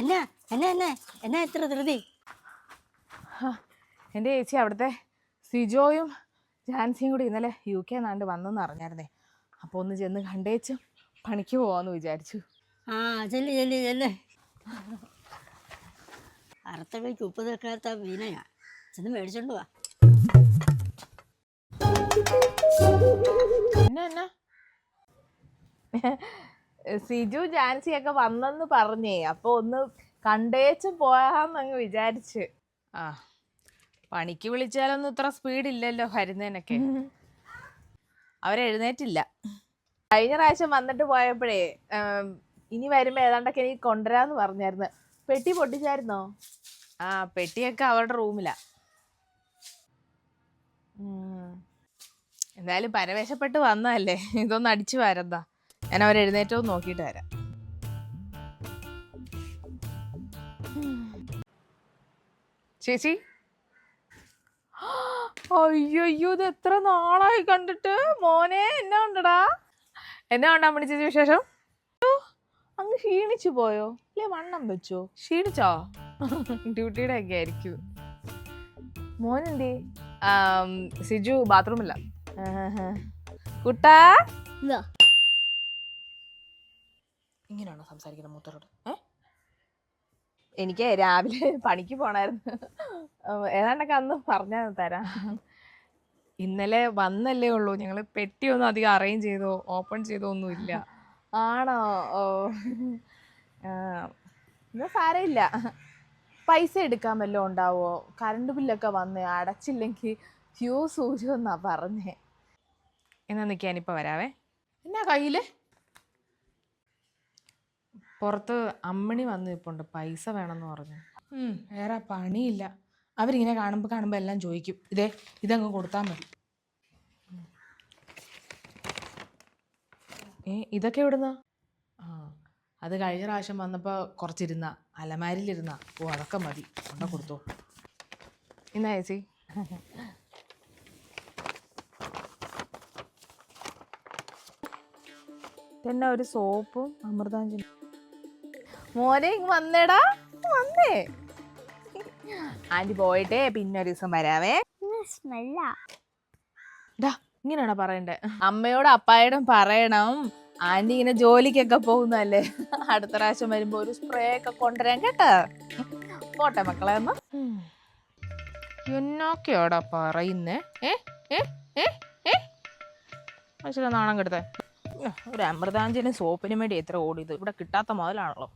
എന്നാ എന്നാ എന്നാ എന്നാ എത്ര ധൃതി? എന്റെ ചേച്ചി അവിടുത്തെ സിജോയും ജാൻസിയും കൂടി ഇന്നലെ യു കെ നാണ്ട് വന്നെന്ന് അറിഞ്ഞായിരുന്നേ. അപ്പോൾ ഒന്ന് ചെന്ന് കണ്ടേച്ച് പണിക്ക് പോവാന്ന് വിചാരിച്ചു. ആ ചെല്ല് ചെല്ല് ചെല്ല്. അറുത്തവയ്ക്ക് ഉപ്പ് തീർക്കാത്ത മീനയാ ചെന്ന് മേടിച്ചോണ്ട് വാ. എന്നാ എന്നാ? സിജു ജാൻസി ഒക്കെ വന്നെന്ന് പറഞ്ഞേ. അപ്പൊ ഒന്ന് കണ്ടേച്ച് പോയാന്നങ്ങ് വിചാരിച്ച്. ആ പണിക്ക് വിളിച്ചാലൊന്നും ഇത്ര സ്പീഡ് ഇല്ലല്ലോ വരുന്നതിനൊക്കെ അവരെഴുന്നേറ്റില്ല. കഴിഞ്ഞ പ്രാവശ്യം വന്നിട്ട് പോയപ്പോഴേ ഇനി വരുമ്പോ ഏതാണ്ടൊക്കെ എനിക്ക് കൊണ്ടുവരാന്ന് പറഞ്ഞായിരുന്നു. പെട്ടി പൊട്ടിച്ചായിരുന്നോ? ആ പെട്ടിയൊക്കെ അവരുടെ റൂമിലാ. എന്തായാലും പരവേശപ്പെട്ട് വന്നതല്ലേ? ഇതൊന്ന് അടിച്ചു വരന്താ? ഞാൻ അവർ എഴുന്നേറ്റവും നോക്കിയിട്ട് വരാം. ചേച്ചി? അയ്യോ ഇത് എത്ര നാളായി കണ്ടിട്ട്? മോനെ എന്നാ ഉണ്ടടാ? എന്നാ ഉണ്ടാ മണി ചേച്ചി വിശേഷം? അങ്ങ് ക്ഷീണിച്ചു പോയോ? അല്ലേ വണ്ണം വെച്ചോ? ക്ഷീണിച്ചോ? ഡ്യൂട്ടിയുടെ ഒക്കെ ആയിരിക്കും. ആം, സിജു ബാത്റൂമില്ല കുട്ടാ? ഇങ്ങനെയാണോ സംസാരിക്കുന്നത് മൂത്തരോട് എനിക്ക് രാവിലെ പണിക്ക് പോണായിരുന്നു. ഏതാണ്ടൊക്കെ അന്ന് പറഞ്ഞാൽ തരാം. ഇന്നലെ വന്നല്ലേ ഉള്ളൂ. ഞങ്ങൾ പെട്ടിയൊന്നും അധികം അറേഞ്ച് ചെയ്തോ ഓപ്പൺ ചെയ്തോ ഒന്നും ഇല്ല. ആണോ? ഓ. എന്നാ സാരമില്ല. പൈസ എടുക്കാൻ വല്ലതും ഉണ്ടാവോ? കറണ്ട് ബില്ലൊക്കെ വന്ന് അടച്ചില്ലെങ്കിൽ ഫ്യൂസ് ഊരുമെന്നാ പറഞ്ഞേ. എന്നാ നിൽക്കാനിപ്പോൾ വരാവേ. എന്നാ കയ്യിൽ? പുറത്ത് അമ്മണി വന്ന് ഇപ്പോണ്ട് പൈസ വേണമെന്ന് പറഞ്ഞു. ഉം, വേറെ പണിയില്ല. അവരിങ്ങനെ കാണുമ്പോൾ കാണുമ്പോൾ എല്ലാം ചോദിക്കും. ഇതേ ഇതങ്ങ് കൊടുത്താൽ മതി. ഏ ഇതൊക്കെ എവിടുന്ന? ആ അത് കഴിഞ്ഞ പ്രാവശ്യം വന്നപ്പോൾ കുറച്ചിരുന്ന അലമാരിലിരുന്ന. ഓ അതൊക്കെ മതി. കൊണ്ട കൊടുത്തോ. എന്നാ ചേച്ചി. പിന്നെ ഒരു സോപ്പും അമൃതാഞ്ജലി മോനെ ഇങ് വന്നേടാ. വന്നേ. ആന്റി പോയിട്ടേ പിന്നെ ഒരു ദിവസം വരാവേ. സ്മെല്ലാ. ഡാ ഇങ്ങനെയാണോ പറയണ്ടേ? അമ്മയോടും അപ്പായോടും പറയണം. ആന്റി ഇങ്ങനെ ജോലിക്കൊക്കെ പോകുന്നല്ലേ അടുത്ത പ്രാവശ്യം വരുമ്പോ ഒരു സ്പ്രേ ഒക്കെ കൊണ്ടുവരാൻ കേട്ടോ. പോട്ടെ മക്കളെ എന്നൊക്കെയോടാ എന്നൊക്കെയാടാ പറയുന്നേ? ഏ ഏ ഏ ഏ? നാണം കെടുത്തേ. ഒരു അമൃതാഞ്ജലി സോപ്പിനും വേണ്ടി എത്ര ഓടിയത്? ഇവിടെ കിട്ടാത്ത മുതലാണല്ലോ.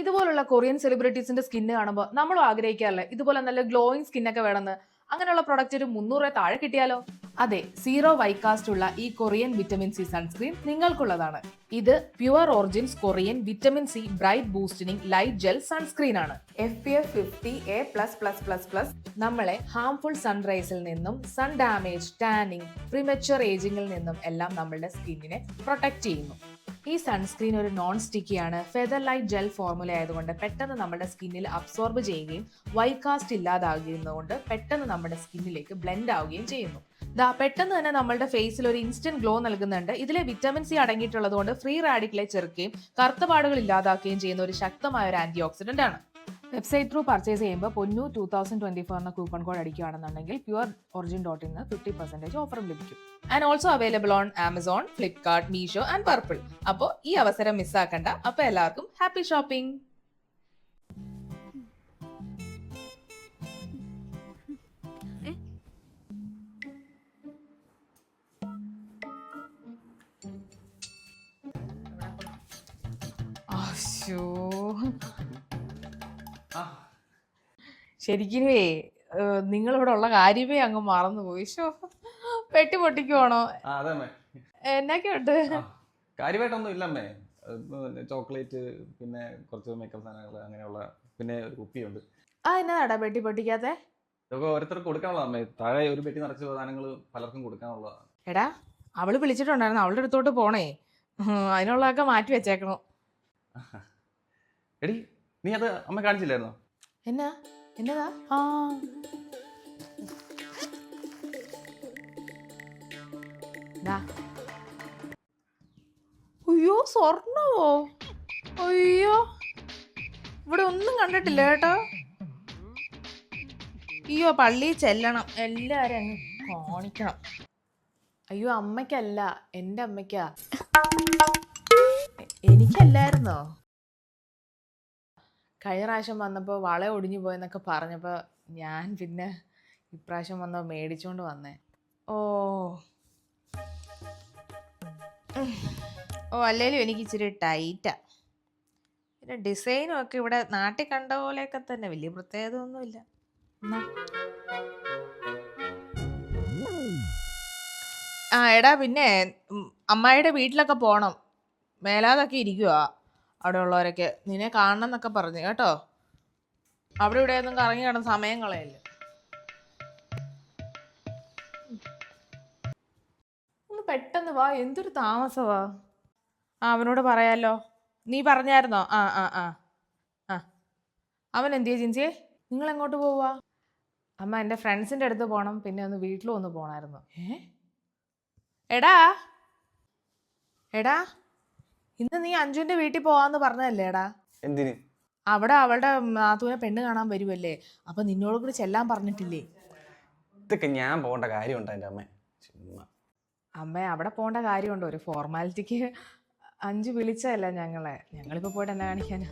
ഇതുപോലുള്ള കൊറിയൻ സെലിബ്രിറ്റീസിന്റെ സ്കിന്ന് കാണുമ്പോൾ നമ്മളും ആഗ്രഹിക്കാറില്ലേ? ഇതുപോലെ നല്ല ഗ്ലോയിങ് സ്കിന്നൊക്കെ വേണമെന്ന്. അങ്ങനെയുള്ള പ്രൊഡക്റ്റ് ഒരു മുന്നൂറ് താഴെ കിട്ടിയാലോ? അതെ സീറോ വൈകാസ്റ്റ് ഉള്ള ഈ കൊറിയൻ വിറ്റമിൻ സി സൺസ്ക്രീൻ നിങ്ങൾക്കുള്ളതാണ്. ഇത് pure origins Korean vitamin C bright boosting light gel sunscreen ആണ്. F P F fifty A plus plus plus plus നമ്മളെ ഹാംഫുൾ സൺറൈസിൽ നിന്നും സൺ ഡാമേജ് ടാനിങ് പ്രിമച്ചുവർ ഏജിങ്ങിൽ നിന്നും എല്ലാം നമ്മളുടെ സ്കിന്നിനെ പ്രൊട്ടക്ട് ചെയ്യുന്നു. ഈ സൺസ്ക്രീൻ ഒരു നോൺ സ്റ്റിക്കി ആണ്. ഫെദർ ലൈറ്റ് ജെൽ ഫോർമുല ആയതുകൊണ്ട് പെട്ടെന്ന് നമ്മുടെ സ്കിന്നിൽ അബ്സോർബ് ചെയ്യുകയും വൈകാസ്റ്റ് ഇല്ലാതാകുന്നതുകൊണ്ട് പെട്ടെന്ന് നമ്മുടെ സ്കിന്നിലേക്ക് ബ്ലെൻഡ് ആവുകയും ചെയ്യുന്നു. ദാ പെട്ടെന്ന് തന്നെ നമ്മുടെ ഫേസിൽ ഒരു ഇൻസ്റ്റന്റ് ഗ്ലോ നൽകുന്നുണ്ട്. ഇതിലെ വിറ്റമിൻ സി അടങ്ങിയിട്ടുള്ളതുകൊണ്ട് ഫ്രീ റാഡിക്കലെ ചെറുക്കുകയും കറുത്തപാടുകൾ ഇല്ലാതാക്കുകയും ചെയ്യുന്ന ഒരു ശക്തമായ ഒരു ആന്റി ഓക്സിഡന്റ് ആണ്. വെബ്സൈറ്റ് ത്രൂ പർച്ചേസ് ചെയ്യുമ്പോൾ പൊന്നു ടൂ തൗസൻഡ് ട്വന്റി ഫോർ എന്ന കൂപ്പൺ കോഡ് അടിക്കുകയാണെന്നുണ്ടെങ്കിൽ പ്യുവർ ഒറിജിൻ ഡോട്ടിൽ നിന്ന് ഫിഫ്റ്റി പെർസെന്റേജ് ഓഫറും ലഭിക്കും. And also available on Amazon Flipkart Meesho and Purplle അപ്പോൾ ഈ അവസരം മിസ്സാക്കണ്ട അപ്പോൾ എല്ലാവർക്കും ഹാപ്പി ഷോപ്പിംഗ് അശ്ശോ. ശരിക്കുമേ നിങ്ങളിവിടെ ഉള്ള കാര്യമേ അങ്ങ് മറന്നുപോയി. ഷോ പെട്ടി പൊട്ടിക്കുവാണോ? എന്നൊക്കെയുണ്ട് കാര്യമായിട്ടൊന്നും ഇല്ലമ്മേ. ചോക്ലേറ്റ് പിന്നെ കുറച്ച് മേക്കപ്പ് സാധനങ്ങൾ അങ്ങനെയുള്ള പിന്നെ ഒരു കുപ്പിയുണ്ട്. ആ എന്നാടാ പെട്ടി പൊട്ടിക്കാത്തെ? ഇതൊക്കെ ഓരോരുത്തർക്ക് കൊടുക്കാനുള്ളതാണ് അമ്മേ. താഴെ ഒരു പെട്ടി നിറച്ച സാധനങ്ങൾ പലർക്കും കൊടുക്കാനുള്ളതാണ് എടാ അവൾ വിളിച്ചിട്ടുണ്ടായിരുന്നു. അവളുടെ അടുത്തോട്ട് പോണേ. അതിനുള്ളതൊക്കെ മാറ്റി വെച്ചേക്കണോ. എടി നീ അത് അമ്മ കാണിച്ചില്ലായിരുന്നോ? എന്നാ? എന്നതാ? ആ. അയ്യോ സ്വർണവോ? അയ്യോ. ഇവിടെ ഒന്നും കണ്ടിട്ടില്ല കേട്ടോ. അയ്യോ പള്ളി ചെല്ലണം. എല്ലാരും അങ്ങ് കാണിക്കണം. അയ്യോ അമ്മയ്ക്കല്ല. എന്റെ അമ്മയ്ക്കാ. എനിക്കല്ലായിരുന്നോ? കഴിഞ്ഞ പ്രാവശ്യം വന്നപ്പോൾ വള ഒടിഞ്ഞു പോയെന്നൊക്കെ പറഞ്ഞപ്പോൾ ഞാൻ പിന്നെ ഇപ്രാവശ്യം വന്നോ മേടിച്ചുകൊണ്ട് വന്നേ. ഓ. ഓ അല്ലേലും എനിക്ക് ഇച്ചിരി ടൈറ്റാ. പിന്നെ ഡിസൈനും ഒക്കെ ഇവിടെ നാട്ടിൽ കണ്ട പോലെയൊക്കെ തന്നെ വലിയ പ്രത്യേകത ഒന്നുമില്ല. ആ എടാ പിന്നെ അമ്മായിയുടെ വീട്ടിലൊക്കെ പോണം. മേലാതൊക്കെ ഇരിക്കുക അവിടെ ഉള്ളവരൊക്കെ നിന്നെ കാണണം എന്നൊക്കെ പറഞ്ഞു കേട്ടോ? അവിടെ ഇവിടെ ഒന്നും കറങ്ങി കിടന്ന് സമയം കളയല്ലേ? ഒന്ന് പെട്ടെന്ന് വാ എന്തൊരു താമസമാ ആ അവനോട് പറയാലോ. നീ പറഞ്ഞായിരുന്നോ? ആ ആ ആ. ആ. അവൻ എന്തിയാ ജിൻസിയെ? നിങ്ങൾ എങ്ങോട്ട് പോവാ അമ്മ എന്റെ ഫ്രണ്ട്സിന്റെ അടുത്ത് പോകണം പിന്നെ ഒന്ന് വീട്ടിലും ഒന്ന് പോകണമായിരുന്നു ഏ? എടാ. എടാ. ഇന്ന് നീ അഞ്ജുവിന്റെ വീട്ടിൽ പോവാന്ന് പറഞ്ഞതല്ലേടാ? എന്തിന്? അവിടെ അവളുടെ നാത്തൂനെ പെണ്ണ് കാണാൻ വരുമല്ലേ അപ്പൊ നിന്നോട് കൂടി ചെല്ലാൻ പറഞ്ഞിട്ടില്ലേ? ഇതൊക്കെ ഞാൻ പോകേണ്ട കാര്യമുണ്ടോ എന്റെ അമ്മ? ചുമ്മാ. അമ്മ അവിടെ പോകേണ്ട കാര്യമുണ്ടോ? ഒരു ഫോർമാലിറ്റിക്ക് അഞ്ചു വിളിച്ചതല്ല ഞങ്ങളെ. ഞങ്ങളിപ്പോ പോയിട്ട് എന്നാ കാണിക്കാനാ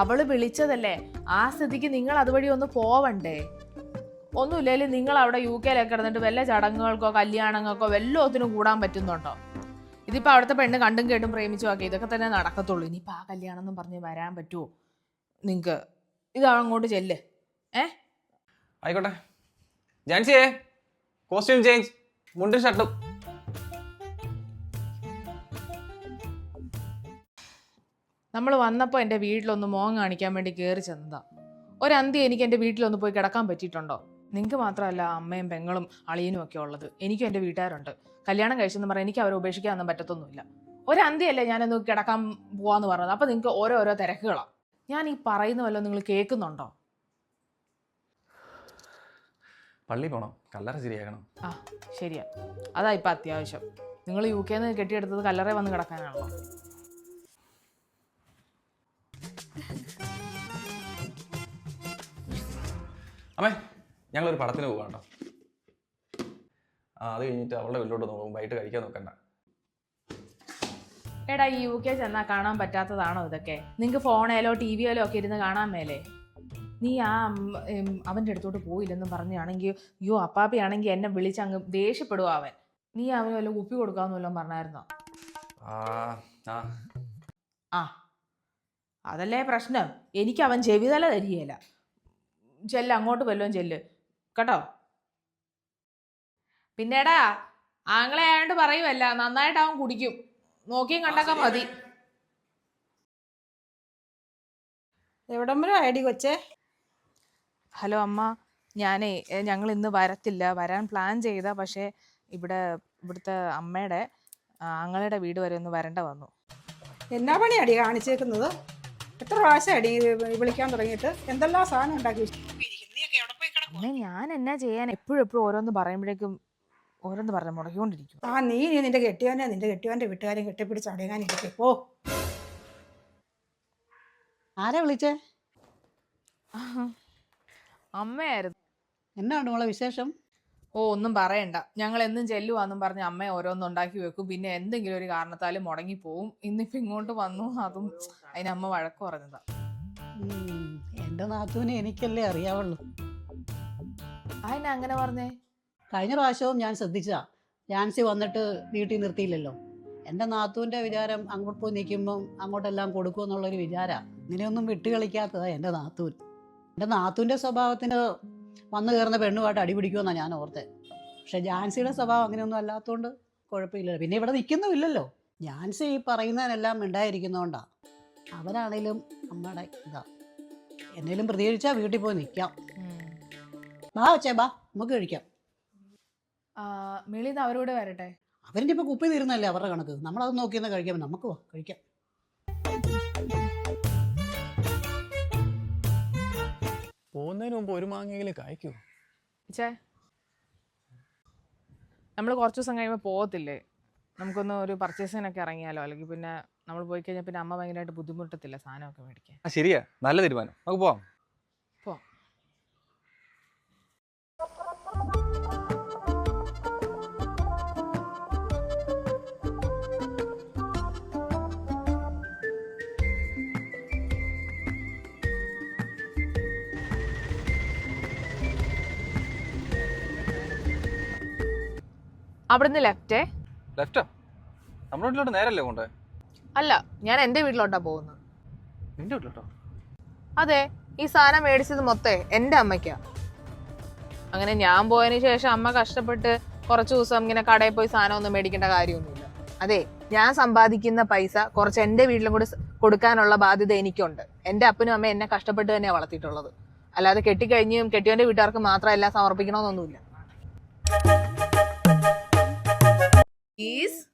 അവൾ വിളിച്ചതല്ലേ? ആ സ്ഥിതിക്ക് നിങ്ങൾ അതുവഴി ഒന്ന് പോവണ്ടേ? ഒന്നുമില്ലെങ്കിൽ നിങ്ങൾ അവിടെ യു കെയിലൊക്കെ കിടന്നിട്ട് വല്ല ചടങ്ങുകൾക്കോ കല്യാണങ്ങൾക്കോ വല്ലത്തിനും കൂടാൻ പറ്റുന്നുണ്ടോ? ഇതിപ്പോ അവിടുത്തെ പെണ്ണ് കണ്ടും കേട്ടും പ്രേമിച്ചു ആക്കി ഇതൊക്കെ തന്നെ നടക്കത്തുള്ളൂ. ഇനിയിപ്പോൾ ആ കല്യാണം എന്നും പറഞ്ഞ് വരാൻ പറ്റുമോ നിങ്ങൾക്ക് ഇത് അങ്ങോട്ട് ചെല്ല്. ആയിക്കോട്ടെ. ജാൻസിയേ കോസ്റ്റ്യൂം ചേഞ്ച് മുണ്ടും ഷർട്ടും. നമ്മൾ വന്നപ്പോൾ എന്റെ വീട്ടിലൊന്ന് മോൻ കാണിക്കാൻ വേണ്ടി കയറി ചെന്നതാ. ഒരന്തി എനിക്ക് എന്റെ വീട്ടിലൊന്ന് പോയി കിടക്കാൻ പറ്റിയിട്ടുണ്ടോ? നിങ്ങൾക്ക് മാത്രമല്ല അമ്മയും പെങ്ങളും അളിയനും ഒക്കെ ഉള്ളത്. എനിക്കും എന്റെ വീട്ടുകാരുണ്ട്. കല്യാണം കഴിച്ചെന്ന് പറഞ്ഞാൽ എനിക്ക് അവരെ ഉപേക്ഷിക്കാനൊന്നും പറ്റത്തൊന്നുമില്ല. ഒരന്തിയല്ലേ ഞാനൊന്ന് കിടക്കാൻ പോവാന്ന് പറഞ്ഞത്? അപ്പോൾ നിങ്ങൾക്ക് ഓരോരോ തിരക്കുകളാണ് ഞാൻ ഈ പറയുന്ന വല്ലതും നിങ്ങൾ കേൾക്കുന്നുണ്ടോ? പള്ളി പോണം. കല്ലറ ശരിയാക്കണം. ആ ശരിയാ. അതാ ഇപ്പം അത്യാവശ്യം. നിങ്ങൾ യു കെന്ന് കെട്ടിയെടുത്തത് കല്ലറ വന്ന് കിടക്കാനാണല്ലോ. അമ്മേ ഞങ്ങളൊരു പടത്തിന് പോകാണ്ടോ കേട്ടോ അത് കഴിഞ്ഞിട്ട് അവളുടെ വീട്ടിലോട്ട് നോക്കും. വൈകിട്ട് കഴിക്കാൻ നോക്കണ്ട. എടാ ഈ യു കെ ചെന്നാൽ കാണാൻ പറ്റാത്തതാണോ ഇതൊക്കെ? നിങ്ങൾക്ക് ഫോണേലോ ടി വിയിലോ ഒക്കെ ഇരുന്ന് കാണാൻ മേലേ? നീ ആ അവന്റെ അടുത്തോട്ട് പോയില്ലെന്നും പറഞ്ഞാണെങ്കിൽ അയ്യോ അപ്പാപ്പയാണെങ്കിൽ എന്നെ വിളിച്ച് അങ്ങ് ദേഷ്യപ്പെടുക അവൻ? നീ അവന് വല്ല കുപ്പി കൊടുക്കാമെന്ന് വല്ലതും പറഞ്ഞായിരുന്നോ? ആ അതല്ലേ പ്രശ്നം. എനിക്ക് അവൻ ചെവിതല തരികയില്ല. ചെല്ല് അങ്ങോട്ട് വല്ലതും ചെല്ല്. കേട്ടോ? പിന്നെടാ ആങ്ങളെ ആയതുകൊണ്ട് പറയുമല്ല നന്നായിട്ട് അവൻ കുടിക്കും. നോക്കിയും കണ്ടൊക്കെ മതി. എവിടം വരെ ഐ ഡി കൊച്ചേ? ഹലോ അമ്മ ഞാനേ ഞങ്ങൾ ഇന്ന് വരത്തില്ല. വരാൻ പ്ലാൻ ചെയ്ത പക്ഷേ ഇവിടെ ഇവിടുത്തെ അമ്മയുടെ ആങ്ങളുടെ വീട് വരെ ഒന്ന് വരണ്ട വന്നു. എന്നാ അടി കാണിച്ചേക്കുന്നത്? എത്ര പ്രാവശ്യം അടി വിളിക്കാൻ തുടങ്ങിയിട്ട്? എന്തെല്ലാം സാധനം ഉണ്ടാക്കി അമ്മേ ഞാൻ എന്നാ ചെയ്യാൻ എപ്പോഴും എപ്പോഴും ഓരോന്ന് പറയുമ്പോഴേക്കും ഓരോന്ന് പറഞ്ഞ മുടക്കിക്കൊണ്ടിരിക്കും. ആ നീ നീ നിന്റെ കെട്ടിയവനെ നിന്റെ കെട്ടിയവന്റെ വീട്ടുകാരെ കെട്ടിപ്പിടിച്ച് അടങ്ങാനിരിക്കും ഓ ആരാ വിളിച്ചേ? അമ്മയായിരുന്നു. എന്നാണ് മോളെ വിശേഷം? ഓ ഒന്നും പറയണ്ട. ഞങ്ങൾ എന്നും ചെല്ലുവാന്നും പറഞ്ഞ് അമ്മ ഓരോന്നും ഉണ്ടാക്കി വെക്കും. പിന്നെ എന്തെങ്കിലും ഒരു കാരണത്താലും മുടങ്ങി പോവും. ഇന്നിപ്പോ ഇങ്ങോട്ട് വന്നു. അതും അതിനമ്മ വഴക്കു പറഞ്ഞതാ. എന്റെ എന്റെ നാത്തൂനെ എനിക്കല്ലേ അറിയാവുള്ളൂ. അതിനെ അങ്ങനെ പറഞ്ഞേ? കഴിഞ്ഞ പ്രാവശ്യവും ഞാൻ ശ്രദ്ധിച്ചാ ജാൻസി വന്നിട്ട് വീട്ടിൽ നിർത്തിയില്ലല്ലോ. എന്റെ നാത്തൂന്റെ വിചാരം അങ്ങോട്ട് പോയി നിൽക്കുമ്പം അങ്ങോട്ടെല്ലാം കൊടുക്കും എന്നുള്ളൊരു വിചാരമാണ് ഇങ്ങനെയൊന്നും വിട്ട് കളിക്കാത്തതാ എന്റെ നാത്തൂൻ. എന്റെ നാത്തൂന്റെ സ്വഭാവത്തിന് വന്നു കയറുന്ന പെണ്ണുമായിട്ട് അടിപിടിക്കുമെന്നാണ് ഞാൻ ഓർത്തത് പക്ഷേ ജാൻസിയുടെ സ്വഭാവം അങ്ങനെയൊന്നും അല്ലാത്തതുകൊണ്ട് കുഴപ്പമില്ലല്ലോ. പിന്നെ ഇവിടെ നിൽക്കുന്നുമില്ലല്ലോ. ജാൻസി ഈ പറയുന്നതിനെല്ലാം ഉണ്ടായിരിക്കുന്നതുകൊണ്ടാണ് അവരാണേലും നമ്മുടെ ഇതാ. എന്നേലും പ്രതികരിച്ചാൽ വീട്ടിൽ പോയി നിൽക്കാം. ബാ വെച്ചേ ബാ നമുക്ക് കഴിക്കാം. മിളിത് അവരോട് വരട്ടെ? അവരിന്റെ ഇപ്പോൾ കുപ്പി തീരുന്നല്ലേ അവരുടെ കണക്ക്. നമ്മളത് നോക്കിയെന്ന് കഴിക്കാം നമുക്ക് വാ കഴിക്കാം. പോകുന്നതിന് മുമ്പ് ഒരു മാങ്ങയെങ്കിലും കായ്ക്കൂ? ചേ നമ്മൾ കുറച്ച് ദിവസം കഴിയുമ്പോൾ പോകത്തില്ലേ നമുക്കൊന്ന് ഒരു പർച്ചേസിനൊക്കെ ഇറങ്ങിയാലോ? അല്ലെങ്കിൽ പിന്നെ നമ്മൾ പോയി കഴിഞ്ഞാൽ പിന്നെ അമ്മ ഭയങ്കരമായിട്ട് ബുദ്ധിമുട്ടത്തില്ല സാധനമൊക്കെ മേടിക്കാൻ. ആ ശരിയാ. നല്ല തീരുമാനം. നമുക്ക് പോവാം പോവാം. അവിടുന്ന് ലെഫ്റ്റേ ലെഫ്റ്റോ നമ്മുടെ വീട്ടിലോട്ട് നേരല്ലേ കൊണ്ടേ അല്ല ഞാൻ എന്റെ വീട്ടിലോട്ടാ പോകുന്നത്. നിന്റെ വീട്ടിലോട്ടോ? അതെ ഈ സാധനം മേടിച്ചത് മൊത്തേ എന്റെ അമ്മയ്ക്കാ. അങ്ങനെ ഞാൻ പോയതിനു ശേഷം അമ്മ കഷ്ടപ്പെട്ട് കുറച്ച് ദിവസം ഇങ്ങനെ കടയിൽ പോയി സാധനം ഒന്നും മേടിക്കേണ്ട കാര്യമൊന്നുമില്ല. അതെ ഞാൻ സമ്പാദിക്കുന്ന പൈസ കുറച്ച് എന്റെ വീട്ടിലും കൂടി കൊടുക്കാനുള്ള ബാധ്യത എനിക്കുണ്ട്. എന്റെ അപ്പനും അമ്മയും എന്നെ കഷ്ടപ്പെട്ട് തന്നെയാണ് വളർത്തിയിട്ടുള്ളത്. അല്ലാതെ കെട്ടിക്കഴിഞ്ഞും കെട്ടിയവന്റെ വീട്ടുകാർക്ക് മാത്രം എല്ലാം സമർപ്പിക്കണമെന്നൊന്നുമില്ല. is